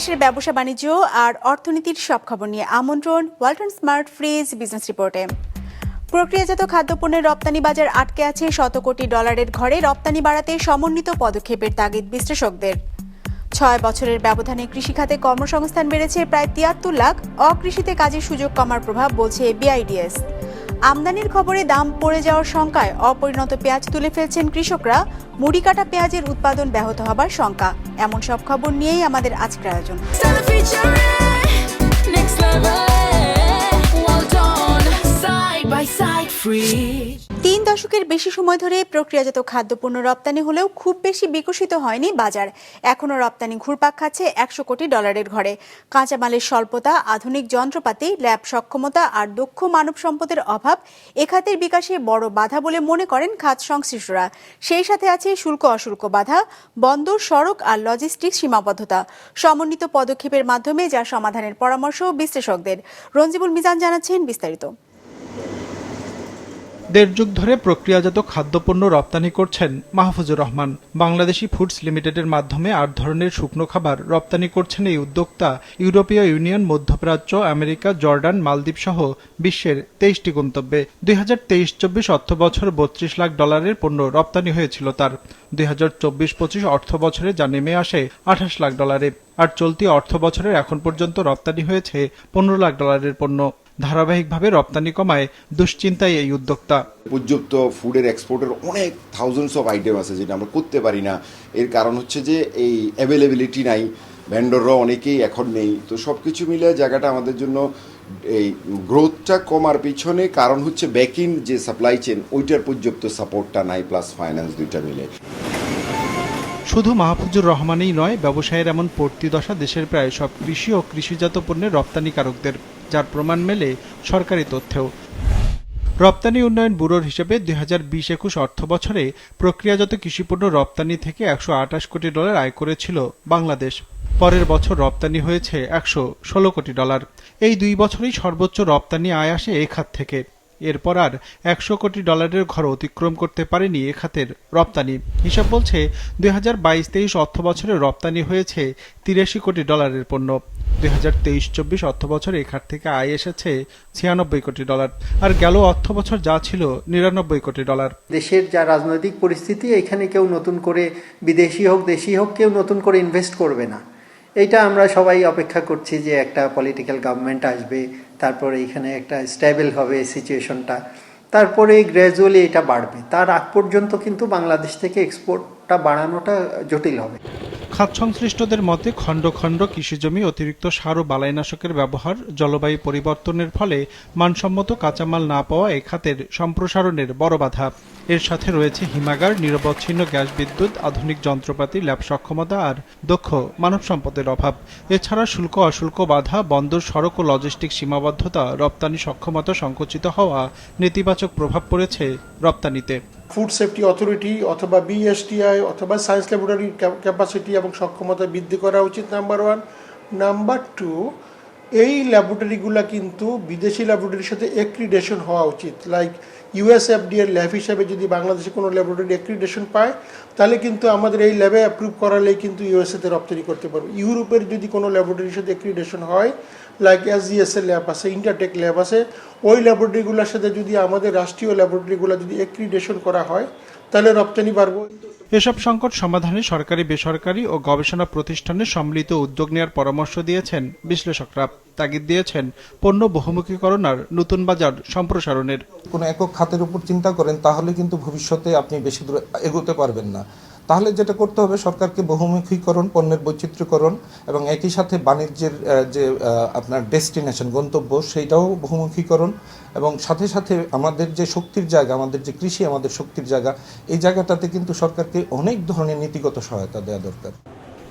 দেশ বিদেশের ব্যবসা বাণিজ্য আর অর্থনীতির সব খবর নিয়ে আমন্ত্রণ, ওয়ালটন স্মার্ট ফ্রিজ বিজনেস রিপোর্টে। প্রক্রিয়াজাত খাদ্যপণ্যের রপ্তানি বাজার আটকে আছে শত কোটি ডলারের ঘরে, রপ্তানি বাড়াতে সমন্বিত পদক্ষেপের তাগিদ বিশ্লেষকদের। ছয় বছরের ব্যবধানে কৃষিখাতে কর্মসংস্থান বেড়েছে প্রায় তিয়াত্তর লাখ, অকৃষিতে কাজের সুযোগ কমার প্রভাব বলছে বিআইডিএস আমদানির খবরে দাম পড়ে যাওয়ার শঙ্কায় অপরিণত পেঁয়াজ তুলে ফেলছেন কৃষকরা। মুড়ি কাটা পেঁয়াজের উৎপাদন ব্যাহত হবার শঙ্কা। এমন সব খবর নিয়েই আমাদের আজকের আয়োজন. তিন দশকের বেশি সময় ধরে প্রক্রিয়াজাত খাদ্যপণ্য রপ্তানি হলেও খুব বেশি বিকশিত হয়নি বাজার। এখনও রপ্তানি ঘুরপাক খাচ্ছে একশো কোটি ডলারের ঘরে। কাঁচামালের স্বল্পতা, আধুনিক যন্ত্রপাতি, ল্যাব সক্ষমতা আর দক্ষ মানব সম্পদের অভাব এ খাতের বিকাশে বড় বাধা বলে মনে করেন খাত সংশ্লিষ্টরা। সেই সাথে আছে শুল্ক অশুল্ক বাধা, বন্দর, সড়ক আর লজিস্টিক সীমাবদ্ধতা। সমন্বিত পদক্ষেপের মাধ্যমে যা সমাধানের পরামর্শ বিশ্লেষকদের। রঞ্জিবুল মিজান জানাচ্ছেন বিস্তারিত। দেড় যুগ ধরে প্রক্রিয়াজাত খাদ্যপণ্য রপ্তানি করছেন মাহফুজুর রহমান। বাংলাদেশি ফুডস লিমিটেডের মাধ্যমে আট ধরনের শুকনো খাবার রপ্তানি করছেন এই উদ্যোক্তা ইউরোপীয় ইউনিয়ন, মধ্যপ্রাচ্য, আমেরিকা, জর্ডান, মালদ্বীপ সহ বিশ্বের তেইশটি গন্তব্যে। দুই হাজার তেইশ চব্বিশ অর্থ বছর বত্রিশ লাখ ডলারের পণ্য রপ্তানি হয়েছিল তার। দুই হাজার চব্বিশ পঁচিশ অর্থ বছরে যা নেমে আসে আঠাশ লাখ ডলারে। আর চলতি অর্থ বছরের এখন পর্যন্ত রপ্তানি হয়েছে পনেরো লাখ ডলারের পণ্য। ধারাবাহিকভাবে রপ্তানি কমায় দুশ্চিন্তায় এই উদ্যোক্তা। পর্যাপ্ত ফুডের এক্সপোর্টের অনেক থাউজেন্ডস অফ আইটেম আছে যেটা আমরা করতে পারি না। এর কারণ হচ্ছে যে এই অ্যাভেলেবিলিটি নাই ভেন্ডররা অনেকেই এখন নেই। তো সব কিছু মিলে জায়গাটা আমাদের জন্য এই গ্রোথটা কমার পিছনে কারণ হচ্ছে ব্যাকিং যে সাপ্লাই চেন ওইটার পর্যাপ্ত সাপোর্টটা নাই প্লাস ফাইন্যান্স দুইটা মিলে। শুধু মাহফুজুর রহমানই নয় ব্যবসায়ের এমন পড়তি দশা দেশের প্রায় সব কৃষি ও কৃষিজাত পণ্যের রপ্তানিকারকদের। যার প্রমাণ মেলে সরকারি তথ্যেও। রপ্তানি উন্নয়ন ব্যুরোর হিসেবে দুই হাজার বিশ একুশ অর্থ বছরে প্রক্রিয়াজাত কৃষিপণ্য রপ্তানি থেকে একশো আঠাশ কোটি ডলার আয় করেছিল বাংলাদেশ। পরের বছর রপ্তানি হয়েছে একশো ষোলো কোটি ডলার। এই দুই বছরই সর্বোচ্চ রপ্তানি আয় আসে এ খাত থেকে। এরপর আর একশো কোটি ডলারের ঘর অতিক্রম করতে পারেনি এ খাতের রপ্তানি। হিসাব বলছে, দুই হাজার বাইশ, তেইশ অর্থ বছরে রপ্তানি হয়েছে তিরাশি কোটি ডলারের পণ্য। দুই হাজার তেইশ, চব্বিশ অর্থ বছরে এ খাত থেকে আয় এসেছে ছিয়ানব্বই কোটি ডলার। আর গেল অর্থ বছর যা ছিল নিরানব্বই কোটি ডলার। দেশের যা রাজনৈতিক পরিস্থিতি, এখানে কেউ নতুন করে বিদেশি হোক, দেশি হোক, কেউ নতুন করে ইনভেস্ট করবে না। এইটা আমরা সবাই অপেক্ষা করছি যে একটা পলিটিক্যাল গভর্নমেন্ট আসবে তারপরে এখানে একটা স্টেবল হবে সিচুয়েশনটা তারপরে গ্র্যাজুয়ালি এটা বাড়বে। তার আগ পর্যন্ত কিন্তু বাংলাদেশ থেকে এক্সপোর্টটা বাড়ানোটা জটিল হবে। খাত সংশ্লিষ্টদের মতে খণ্ড খণ্ড কৃষিজমি অতিরিক্ত সার ও বালাইনাশকের ব্যবহার জলবায়ু পরিবর্তনের ফলে মানসম্মত কাঁচামাল না পাওয়া এ খাতের সম্প্রসারণের বড় বাধা। এর সাথে রয়েছে হিমাগার, নিরবচ্ছিন্ন গ্যাস বিদ্যুৎ, আধুনিক যন্ত্রপাতি, ল্যাব সক্ষমতা আর দক্ষ মানব সম্পদের অভাব। এছাড়া শুল্ক অশুল্ক বাধা, বন্দর সড়ক ও লজিস্টিক সীমাবদ্ধতা, রপ্তানি সক্ষমতা সংকুচিত হওয়া নেতিবাচক প্রভাব পড়েছে রপ্তানিতে। ফুড সেফটি অথরিটি অথবা বিএসটিআই অথবা সায়েন্স ল্যাবরেটরির ক্যাপাসিটি এবং সক্ষমতা বৃদ্ধি করা উচিত নাম্বার ওয়ান নাম্বার টু এই ল্যাবরেটরিগুলো কিন্তু বিদেশি ল্যাবরেটরির সাথে এক্রিডেশন হওয়া উচিত। লাইক ইউএসএফডি এর ল্যাব হিসাবে যদি বাংলাদেশে কোনো ল্যাবরেটরি এক্রিডেশন পায়, তাহলে কিন্তু আমাদের এই ল্যাবে অ্যাপ্রুভ করালেই কিন্তু ইউএসএতে রপ্তানি করতে পারব। ইউরোপের যদি কোনো ল্যাবরেটরির সাথে এক্রিডেশন হয় লাইক এসজিএস এর ল্যাব আছে ইন্টারটেক ল্যাব আছে ওই ল্যাবরেটরিগুলোর সাথে যদি আমাদের রাষ্ট্রীয় ল্যাবরেটরিগুলো যদি এক্রিডেশন করা হয় তাহলে রপ্তানি বাড়বো। এসব সংকট সমাধানে সরকারি বেসরকারি ও গবেষণা প্রতিষ্ঠানের সম্মিলিত উদ্যোগ নেওয়ার পরামর্শ দিয়েছেন বিশ্লেষকরা। তাগিদ দিয়েছেন পণ্য বহুমুখীকরণ আর নতুন বাজার সম্প্রসারণের। কোনো একক খাতের উপর চিন্তা করেন তাহলে কিন্তু ভবিষ্যতে আপনি বেশি দূর এগোতে পারবেন না। তাহলে যেটা করতে হবে, সরকারকে বহুমুখীকরণ, পণ্যের বৈচিত্র্যকরণ এবং একই সাথে বাণিজ্যের যে আপনার ডেস্টিনেশন, গন্তব্য, সেইটাও বহুমুখীকরণ এবং সাথে সাথে আমাদের যে শক্তির জায়গা, আমাদের যে কৃষি, আমাদের শক্তির জায়গা, এই জায়গাটাতে কিন্তু সরকারকে অনেক ধরনের নীতিগত সহায়তা দেওয়া দরকার।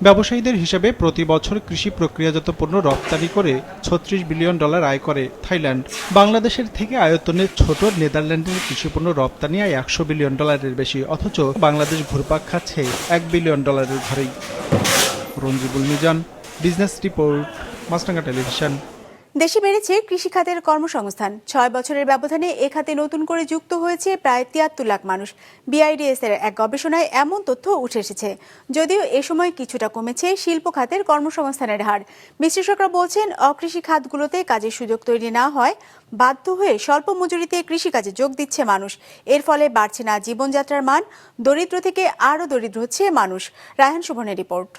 ব্যবসায়ীদের হিসেবে প্রতি বছর কৃষি প্রক্রিয়াজাত পণ্য রপ্তানি করে ছত্রিশ বিলিয়ন ডলার আয় করে থাইল্যান্ড। বাংলাদেশের থেকে আয়তনে ছোট নেদারল্যান্ডের কৃষিপণ্য রপ্তানি আয় একশো বিলিয়ন ডলারের বেশি, অথচ বাংলাদেশ ঘুরপাক খাচ্ছে এক বিলিয়ন ডলারের ঘরেই। Ranjibul Mizan, business report মাস্টাঙ্গা television. দেশে বেড়েছে কৃষিখাতের কর্মসংস্থান। ছয় বছরের ব্যবধানে এ খাতে নতুন করে যুক্ত হয়েছে প্রায় তিয়াত্তর লাখ মানুষ। বিআইডিএস এর এক গবেষণায় এমন তথ্য উঠে এসেছে। যদিও এ সময় কিছুটা কমেছে শিল্প খাতের কর্মসংস্থানের হার। বিশ্লেষকরা বলছেন, অকৃষি খাতগুলোতে কাজের সুযোগ তৈরি না হয়, বাধ্য হয়ে স্বল্প মজুরিতে কৃষিকাজে যোগ দিচ্ছে মানুষ। এর ফলে বাড়ছে না জীবনযাত্রার মান, দরিদ্র থেকে আরও দরিদ্র হচ্ছে মানুষ। রায়হান শুভনের রিপোর্ট।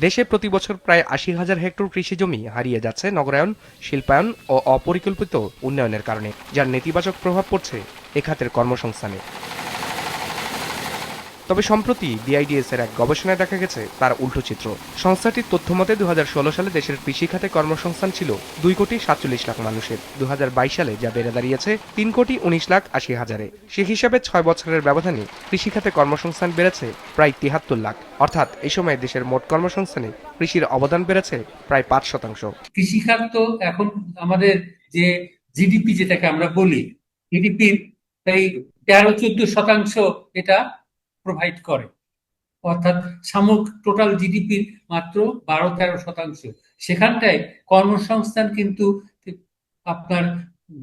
দেশে প্রতি বছর প্রায় আশি হাজার হেক্টর কৃষি জমি হারিয়ে যাচ্ছে নগরায়ন শিল্পায়ন ও অপরিকল্পিত উন্নয়নের কারণে, যার নেতিবাচক প্রভাব পড়ছে এ খাতের কর্মসংস্থানে। তবে সম্প্রতি বিআইডিএস এর এক গবেষণায় দেখা গেছে, তার উল্টো চিত্র। সংস্থাটির তথ্য মতে দু সালে দেশের কৃষি খাতে কর্মসংস্থান ছিল দুই কোটি সাতচল্লিশ লাখ মানুষের। দু সালে যা বেড়ে দাঁড়িয়েছে, তিন কোটি উনিশ লাখ আশি হাজারে। সে হিসাবে ছয় বছরের ব্যবধানে কৃষি খাতে কর্মসংস্থান বেড়েছে প্রায় তিয়াত্তর লাখ। অর্থাৎ এই সময় দেশের মোট কর্মসংস্থানে কৃষির অবদান বেড়েছে প্রায় পাঁচ শতাংশ। কৃষিখাত তো এখন আমাদের যে জিডিপি যেটাকে আমরা বলি জিডিপির এই তেরো চোদ্দ শতাংশ এটা প্রোভাইড করে। অর্থাৎ সামগ্রিক টোটাল জিডিপির মাত্র বারো তেরো শতাংশ। সেখানটায় কর্মসংস্থান কিন্তু আপনার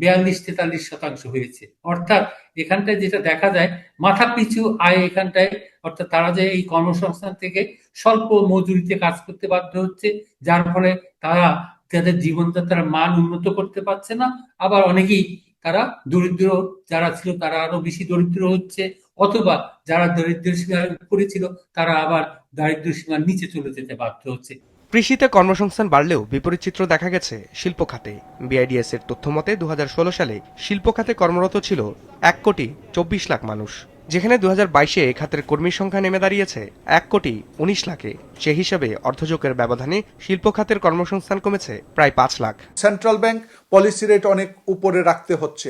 বিয়াল্লিশ তেতাল্লিশ শতাংশ হয়েছে। অর্থাৎ এখানটায় যেটা দেখা যায়, মাথা পিছু আয় এখানটায়, অর্থাৎ তারা যে এই কর্মসংস্থান থেকে স্বল্প মজুরিতে কাজ করতে বাধ্য হচ্ছে, যার ফলে তারা তাদের জীবনযাত্রার মান উন্নত করতে পারছে না, আবার অনেকেই তারা দরিদ্র যারা ছিল তারা আরও বেশি দরিদ্র হচ্ছে অথবা যারা দরিদ্র সীমার উপরে ছিল তারা আবার দারিদ্র সীমার নিচে চলে যেতে বাধ্য হচ্ছে। কৃষিতে কর্মসংস্থান বাড়লেও বিপরীত চিত্র দেখা গেছে শিল্প খাতে। বিআইডিএস এর তথ্য মতে দু সালে শিল্প খাতে কর্মরত ছিল এক কোটি চব্বিশ লাখ মানুষ যেখানে দু হাজার বাইশে এ খাতের কর্মীর সংখ্যা নেমে দাঁড়িয়েছে এক কোটি উনিশ লাখে। সে হিসাবে অর্ধযোগের ব্যবধানে শিল্প খাতের কর্মসংস্থান কমেছে প্রায় পাঁচ lakh. Central bank policy rate অনেক উপরে রাখতে হচ্ছে।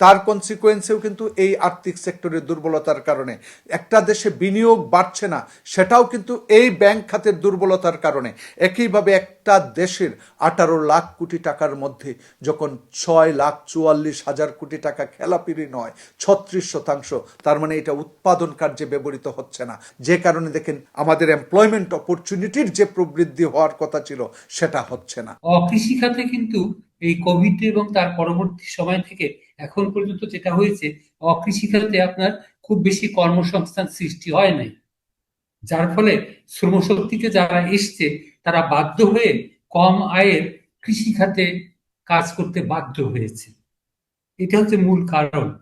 তার কনসিকুয়েন্সেও কিন্তু এই আর্থিক সেক্টরের দুর্বলতার কারণে। একটা দেশে বিনিয়োগ বাড়ছে না, সেটাও কিন্তু এই ব্যাংক খাতের দুর্বলতার কারণে। একইভাবে একটা দেশের আঠারো লাখ কোটি টাকার মধ্যে যখন ছয় লাখ চুয়াল্লিশ হাজার কোটি টাকা খেলাপিরি নয়, ছত্রিশ শতাংশ, তার মানে এটা উৎপাদন কার্যে ব্যবহৃত হচ্ছে না। যে কারণে দেখেন আমাদের এমপ্লয়মেন্ট অপরচুনিটির যে প্রবৃদ্ধি হওয়ার কথা ছিল, সেটা হচ্ছে না। অকৃষি খাতে কিন্তু এই কোভিড এবং তার পরবর্তী সময় থেকে এখন পর্যন্ত যেটা হয়েছে অকৃষি খাতে আপনার খুব বেশি কর্মসংস্থান সৃষ্টি হয় নাই। যার ফলে শ্রমশক্তিতে যারা এসছে, তারা বাধ্য হয়ে কম আয়ের কৃষি খাতে কাজ করতে বাধ্য হয়েছে। এটা হচ্ছে মূল কারণ।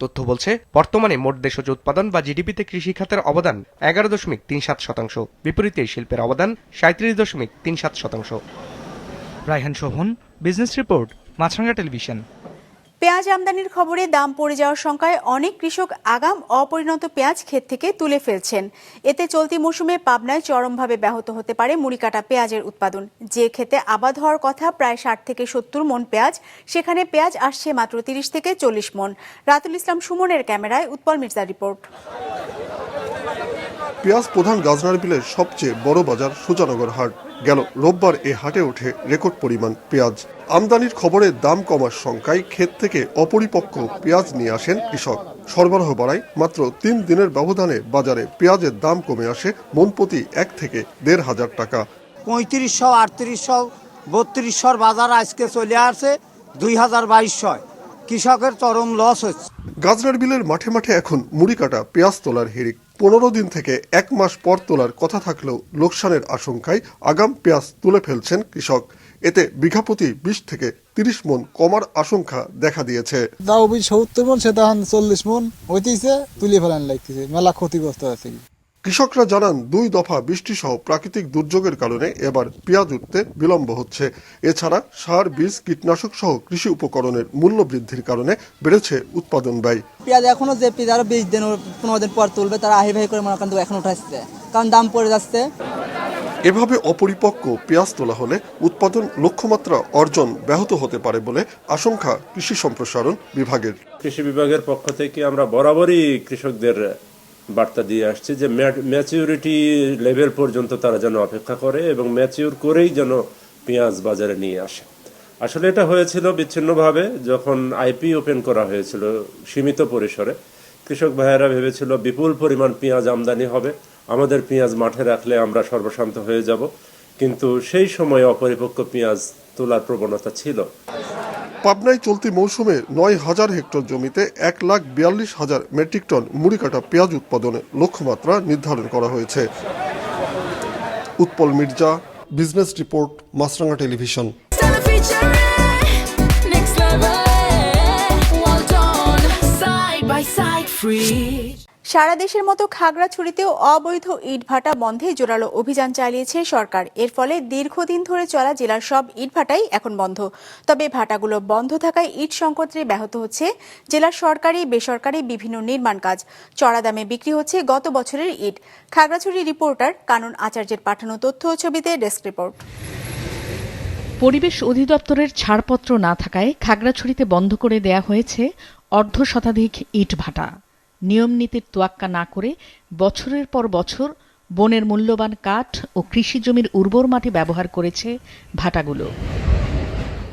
তথ্য বলছে, বর্তমানে মোট দেশজ উৎপাদন বা জিডিপিতে কৃষি খাতের অবদান এগারো দশমিক তিন সাত শতাংশ। বিপরীতে শিল্পের অবদান সাঁত্রিশ দশমিক তিন সাত শতাংশ। Raihan Shovon business report Maasranga television পেঁয়াজ আমদানির খবরে দাম পড়ে যাওয়ার শঙ্কায় অনেক কৃষক আগাম অপরিণত পেঁয়াজ ক্ষেত থেকে তুলে ফেলছেন। এতে চলতি মৌসুমে পাবনায় চরমভাবে ব্যাহত হতে পারে মুড়িকাটা পেঁয়াজের উৎপাদন। যে ক্ষেতে আবাদ হওয়ার কথা প্রায় ষাট থেকে সত্তর মন পেঁয়াজ, সেখানে পেঁয়াজ আসছে মাত্র তিরিশ থেকে চল্লিশ মন। রাতুল ইসলাম সুমনের ক্যামেরায় উৎপল মির্জার রিপোর্ট। পেঁয়াজ প্রধান গাজনার বিলের সবচেয়ে বড় বাজার সুজানগর হাট। গেল রোববার এ হাটে ওঠে রেকর্ড পরিমাণ পেঁয়াজ। আমদানির খবরে দাম কমার শঙ্কায় ক্ষেত থেকে অপরিপক্ক পেঁয়াজ নিয়ে আসেন কৃষক। সরবরাহ বাড়ায় মাত্র তিন দিনের ব্যবধানে বাজারে পেঁয়াজের দাম কমে আসে মন প্রতি এক থেকে দেড় হাজার টাকা। পঁয়ত্রিশশো আটত্রিশশো বত্রিশশোর বাজার আজকে চলে আসে দুই হাজার বাইশশোয়। কৃষকের চরম লস হচ্ছে। গাজনার বিলের মাঠে মাঠে এখন মুড়ি কাটা পেঁয়াজ তোলার হিড়িক পনেরো দিন থেকে এক মাস পর তোলার কথা থাকলেও লোকসানের আশঙ্কায় আগাম পেঁয়াজ তুলে ফেলছেন কৃষক। এতে বিঘাপতি বিশ থেকে তিরিশ মন কমার আশঙ্কা দেখা দিয়েছে। দাও বিশ সত্তর মন সে তখন চল্লিশ মন হইতেছে, তুলে ফেলান লাগতেছে। মেলা ক্ষতিগ্রস্ত আছে। কৃষকরা জানান দুই দফা বৃষ্টি সহ প্রাকৃতিক দুর্যোগের কারণে এবার পেঁয়াজ উঠতে বিলম্ব হচ্ছে। এছাড়া সার বীজ কীটনাশক সহ কৃষি উপকরণের মূল্য বৃদ্ধির কারণে বেড়েছে উৎপাদন ব্যয়। পেঁয়াজ এখনও যে পেঁয়াজ আরও বিশ দিন পনেরো দিন পর তুলবে তারা আহি ভাই করে মনে করেন এখন উঠাচ্ছে কারণ দাম পড়ে যাচ্ছে। এভাবে অপরিপক্ক পেঁয়াজ তোলা হলে উৎপাদন লক্ষ্যমাত্রা অর্জন ব্যাহত হতে পারে বলে আশঙ্কা কৃষি সম্প্রসারণ বিভাগের। কৃষি বিভাগের পক্ষ থেকে আমরা বরাবরই কৃষকদের বার্তা দিয়ে আসছি যে ম্যাচিউরিটি লেভেল পর্যন্ত তারা যেন অপেক্ষা করে এবং ম্যাচিউর করেই যেন পেঁয়াজ বাজারে নিয়ে আসে। আসলে এটা হয়েছিল বিচ্ছিন্নভাবে যখন আইপি ওপেন করা হয়েছিল সীমিত পরিসরে। কৃষক ভাইয়েরা ভেবেছিল বিপুল পরিমাণ পেঁয়াজ আমদানি হবে। আমাদের পেঁয়াজ মাঠে রাখলে আমরা সর্বশান্ত হয়ে যাব। কিন্তু সেই সময় অপরিপক্ক পেঁয়াজ তোলার প্রবণতা ছিল। পাবনায় চলতি মৌসুমে নয় হাজার হেক্টর জমিতে এক লাখ বিয়াল্লিশ হাজার মেট্রিক টন মুড়ি কাটা পেঁয়াজ উৎপাদনে লক্ষ্যমাত্রা নির্ধারণ করা হয়েছে Utpal Mirza, business report Maasranga television free. সারা দেশের মতো খাগড়াছড়িতেও অবৈধ ইটভাটা বন্ধে জোরালো অভিযান চালিয়েছে সরকার। এর ফলে দীর্ঘদিন ধরে চলা জেলার সব ইটভাটাই এখন বন্ধ। তবে ভাটাগুলো বন্ধ থাকায় ইট সংকটে ব্যাহত হচ্ছে জেলার সরকারি, বেসরকারি বিভিন্ন নির্মাণ কাজ। চড়া দামে বিক্রি হচ্ছে গত বছরের ইট। খাগড়াছড়ি রিপোর্টার কানন আচার্যের পাঠানো তথ্য ছবিতে ডেস্ক রিপোর্ট। পরিবেশ অধিদপ্তরের ছাড়পত্র না থাকায় খাগড়াছড়িতে বন্ধ করে দেয়া হয়েছে অর্ধ শতাধিক ইট ভাটা নিয়ম নীতির তোয়াক্কা না করে বছরের পর বছর বনের মূল্যবান কাঠ ও কৃষি জমির উর্বর মাটি ব্যবহার করেছে ভাটাগুলো।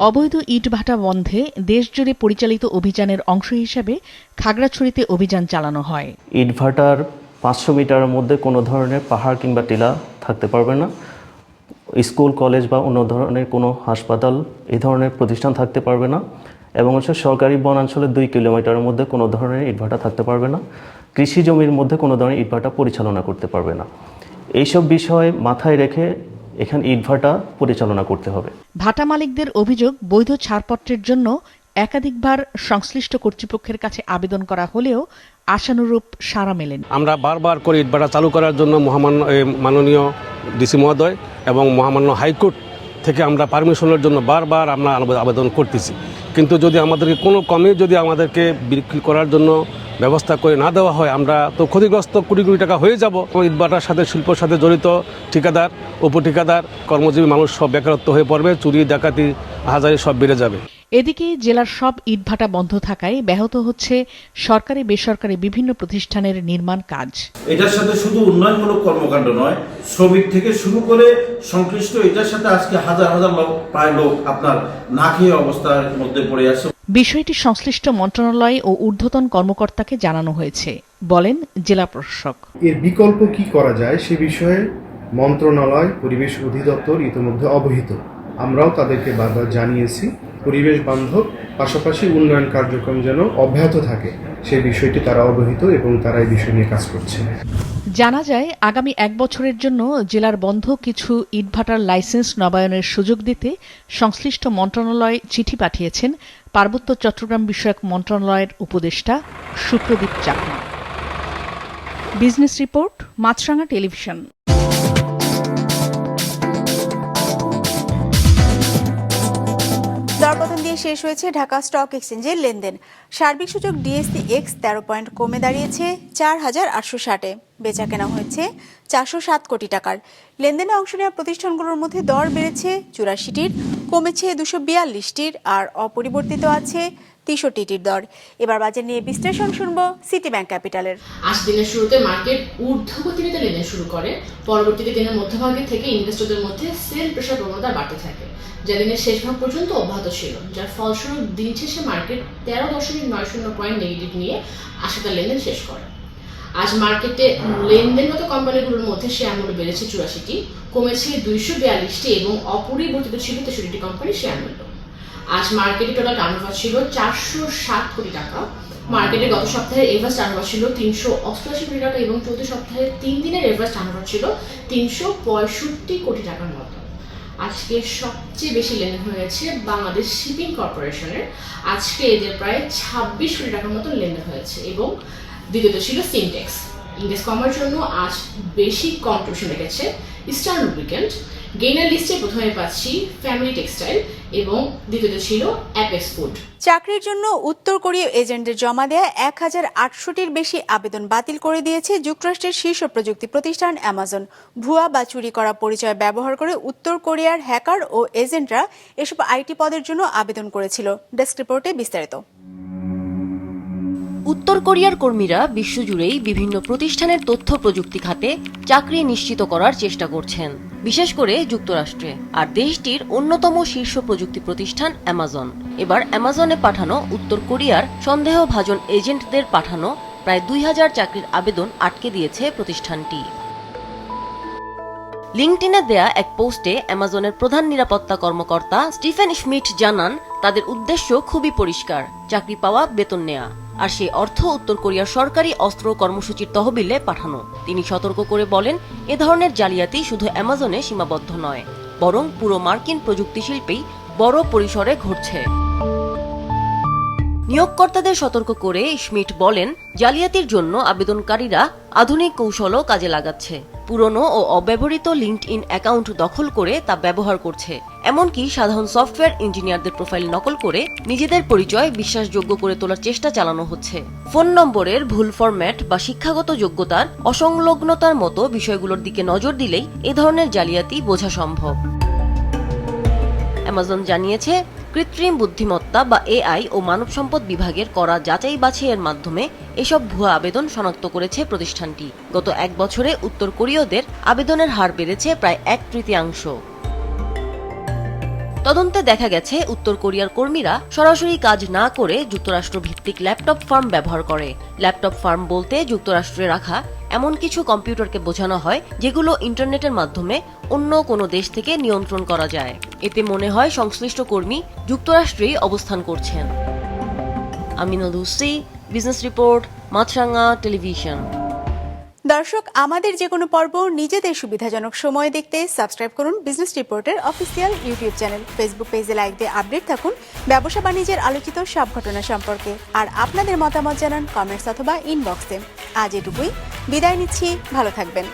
অবৈধ ইট ভাটা বন্ধে দেশজুড়ে পরিচালিত অভিযানের অংশ হিসাবে খাগড়াছড়িতে অভিযান চালানো হয়। ইটভাটার পাঁচশো মিটারের মধ্যে কোনো ধরনের পাহাড় কিংবা টিলা থাকতে পারবে না। স্কুল, কলেজ বা অন্য ধরনের কোনো হাসপাতাল এই ধরনের প্রতিষ্ঠান থাকতে পারবে না। এবং হচ্ছে সরকারি বনাঞ্চলের দুই কিলোমিটারের মধ্যে কোনো ধরনের ইটভাটা থাকতে পারবে না। কৃষি জমির মধ্যে কোনো ধরনের ইটভাটা পরিচালনা করতে পারবে না। এইসব বিষয় মাথায় রেখে এখানে ইটভাটা পরিচালনা করতে হবে। ভাটা মালিকদের অভিযোগ বৈধ ছাড়পত্রের জন্য একাধিকবার সংশ্লিষ্ট কর্তৃপক্ষের কাছে আবেদন করা হলেও আশানুরূপ সাড়া মেলেন। আমরা বারবার করে ইটভাটা চালু করার জন্য মহামান্য মাননীয় ডিসি মহোদয় এবং মহামান্য হাইকোর্ট থেকে আমরা পারমিশনের জন্য বারবার আমরা আবেদন করতেছি। কিন্তু যদি আমাদেরকে কোনো কমে যদি আমাদেরকে বিক্রি করার জন্য ব্যবস্থা করে না দেওয়া হয়, আমরা তো ক্ষতিগ্রস্ত কোটি কোটি টাকা হয়ে যাব। ইটবাটার সাথে শিল্পর সাথে জড়িত ঠিকাদার উপ ঠিকাদার কর্মজীবী মানুষ সব বেকারত্ব হয়ে পড়বে, চুরি, ডাকাতি, হাজারি সব বেড়ে যাবে। এদিকে জেলার সব ইটভাটা বন্ধ থাকায় ব্যাহত হচ্ছে সরকারি বেসরকারি বিভিন্ন প্রতিষ্ঠানের নির্মাণ কাজ। এটার সাথে শুধু উন্নয়নমূলক কর্মকাণ্ড নয় শ্রমিক থেকে শুরু করে সংশ্লিষ্ট এটার সাথে আজকে হাজার হাজার লোক প্রায় লোক আপনার না খেয়ে অবস্থার মধ্যে পড়ে আছে। বিষয়টি সংশ্লিষ্ট মন্ত্রণালয় ও ঊর্ধ্বতন কর্মকর্তাকে জানানো হয়েছে বলেন জেলা প্রশাসক। এর বিকল্প কি করা যায় সে বিষয়ে মন্ত্রণালয় পরিবেশ অধিদপ্তর ইতিমধ্যে অবহিত। আমরাও তাদেরকে বারবার জানিয়েছি। পরিবেশ বান্ধব, পাশাপাশি উন্নয়ন কার্যক্রম যেন অব্যাহত থাকে সেই বিষয়টি তারা অবহিত এবং তারা এই বিষয় নিয়ে কাজ করছে। জানা যায়, আগামী এক বছরের জন্য জেলার বন্ধ কিছু ইটভাটার লাইসেন্স নবায়নের সুযোগ দিতে সংশ্লিষ্ট মন্ত্রণালয় চিঠি পাঠিয়েছেন পার্বত্য চট্টগ্রাম বিষয়ক মন্ত্রণালয়ের উপদেষ্টা Supradip Chakma. Business report, Maasranga television. দরপতন দিয়ে শেষ হয়েছে ঢাকা স্টক এক্সচেঞ্জের লেনদেন। সার্বিক সূচক ডিএসসি এক্স তেরো পয়েন্ট কমে দাঁড়িয়েছে চার হাজার আটশো ষাটে। বেচা কেনা হয়েছে চারশো সাত কোটি টাকার। লেনদেনে অংশ নেওয়া প্রতিষ্ঠানগুলোর মধ্যে দর বেড়েছে চুরাশিটির, কমেছে দুশো বিয়াল্লিশটির আর অপরিবর্তিত আছে তেষট্টিটির দর। এবার বাজার নিয়ে বিশ্লেষণ শুনব সিটি ব্যাংক ক্যাপিটালের আজ দিনের শুরুতে মার্কেট ঊর্ধ্বগতিতে লেনদেন শুরু করে। পরবর্তীতে দিনের মধ্যভাগে থেকে ইনভেস্টরদের মধ্যে সেল প্রেশার প্রবণতা বাড়তে থাকে। যা দিনের শেষ ভাগ পর্যন্ত অব্যাহত ছিল, যার ফলস্বরূপ দিন শেষে মার্কেট তেরো দশমিক নয় শূন্য পয়েন্ট নেগেটিভ নিয়ে আশাতার লেনদেন শেষ করে। আজ মার্কেটে লেনদেনগত কোম্পানিগুলোর মধ্যে শেয়ার মূল্য বেড়েছে চুরাশিটি, কমেছে দুইশো বিয়াল্লিশটি এবং অপরিবর্তিত ছিল তেষট্টি শেয়ার মূল্য। আজ মার্কেটে টোটাল টার্নওভার ছিল চারশো সাত কোটি টাকা। মার্কেটে গত সপ্তাহে এভারেজ টার্নওভার ছিল তিনশো অষ্টআশি কোটি টাকা এবং চলতি সপ্তাহে তিন দিনের এভারেজ টার্নওভার ছিল তিনশো পঁয়ষট্টি কোটি টাকার মতো। আজকে সবচেয়ে বেশি লেনদেন হয়েছে বাংলাদেশ শিপিং কর্পোরেশনের। আজকে এদের প্রায় ছাব্বিশ কোটি টাকার মতো লেনদেন হয়েছে এবং দ্বিতীয়ত ছিল সিনটেক্স ইন্ডেক্স কমার জন্য আজ বেশি কন্ট্রিবিউশন রেখেছে ইস্টার্ন লুব্রিকেন্ট গেইনার লিস্টে প্রথমে পাচ্ছি ফ্যামিলি টেক্সটাইল এবং দ্বিতীয়ত ছিল অ্যাপেক্স ফুড চাকরির জন্য উত্তর কোরীয় এজেন্টদের জমা দেয়া এক হাজার আটশোটির বেশি আবেদন বাতিল করে দিয়েছে যুক্তরাষ্ট্রের শীর্ষ প্রযুক্তি প্রতিষ্ঠান অ্যামাজন। ভুয়া বা চুরি করা পরিচয় ব্যবহার করে উত্তর কোরিয়ার হ্যাকার ও এজেন্টরা এসব আইটি পদের জন্য আবেদন করেছিল। ডেস্ক রিপোর্টে বিস্তারিত। উত্তর কোরিয়ার কর্মীরা বিশ্বজুড়েই বিভিন্ন প্রতিষ্ঠানের তথ্য প্রযুক্তি খাতে চাকরি নিশ্চিত করার চেষ্টা করছেন, বিশেষ করে যুক্তরাষ্ট্রে। আর দেশটির অন্যতম শীর্ষ প্রযুক্তি প্রতিষ্ঠান অ্যামাজন। এবার অ্যামাজনে পাঠানো উত্তর কোরিয়ার সন্দেহভাজন এজেন্টদের পাঠানো প্রায় দুই হাজার চাকরির আবেদন আটকে দিয়েছে প্রতিষ্ঠানটি। লিঙ্কটিনে দেয়া এক পোস্টে অ্যামাজনের প্রধান নিরাপত্তা কর্মকর্তা স্টিফেন স্মিথ জানান, তাদের উদ্দেশ্য খুবই পরিষ্কার, চাকরি পাওয়া, বেতন নেয়া। আর সেই অর্থ উত্তর কোরিয়ার সরকারি অস্ত্র কর্মসূচির তহবিলে পাঠানো। তিনি সতর্ক করে বলেন, এ ধরনের জালিয়াতি শুধু অ্যামাজনে সীমাবদ্ধ নয়, বরং পুরো মার্কিন প্রযুক্তি শিল্পেই বড় পরিসরে ঘটছে। নিয়োগকর্তাদের সতর্ক করে স্মিট বলেন, জালিয়াতির জন্য আবেদনকারীরা আধুনিক কৌশলও কাজে লাগাচ্ছে। পুরনো ও অব্যবহৃত লিঙ্কড ইন অ্যাকাউন্ট দখল করে তা ব্যবহার করছে। এমনকি সাধারণ সফটওয়্যার ইঞ্জিনিয়ারদের প্রোফাইল নকল করে নিজেদের পরিচয় বিশ্বাসযোগ্য করে তোলার চেষ্টা চালানো হচ্ছে। ফোন নম্বরের ভুল ফরম্যাট বা শিক্ষাগত যোগ্যতার অসংলগ্নতার মতো বিষয়গুলোর দিকে নজর দিলেই এ ধরনের জালিয়াতি বোঝা সম্ভব। অ্যামাজন জানিয়েছে কৃত্রিম বুদ্ধিমত্তা বা এআই ও মানব সম্পদ বিভাগের করা যাচাই বাছাইয়ের মাধ্যমে এসব ভুয়া আবেদন শনাক্ত করেছে প্রতিষ্ঠানটি। গত এক বছরে উত্তর কোরীয়দের আবেদনের হার বেড়েছে প্রায় এক তৃতীয়াংশ। তদন্তে দেখা গেছে, উত্তর কোরিয়ার কর্মীরা সরাসরি কাজ না করে যুক্তরাষ্ট্র ভিত্তিক ল্যাপটপ ফার্ম ব্যবহার করে। ল্যাপটপ ফার্ম বলতে যুক্তরাষ্ট্রে রাখা এমন কিছু কম্পিউটারকে বোঝানো হয় যেগুলো ইন্টারনেটের মাধ্যমে অন্য কোনো দেশ থেকে নিয়ন্ত্রণ করা যায়। এতে মনে হয় সংশ্লিষ্ট কর্মী যুক্তরাষ্ট্রেই অবস্থান করছেন। আমিনুল হুসি বিজনেস রিপোর্ট মাছরাঙ্গা টেলিভিশন। দর্শক, আমাদের যে কোনো পর্ব নিজেদের সুবিধাজনক সময় দেখতে সাবস্ক্রাইব করুন বিজনেস রিপোর্টের অফিসিয়াল ইউটিউব চ্যানেল, ফেসবুক পেজে লাইক দিয়ে আপডেট থাকুন ব্যবসা বাণিজ্যের আলোচিত সব ঘটনা সম্পর্কে। আর আপনাদের মতামত জানান কমেন্টস অথবা ইনবক্সে আজ এটুকুই। বিদায় নিচ্ছি। ভালো থাকবেন।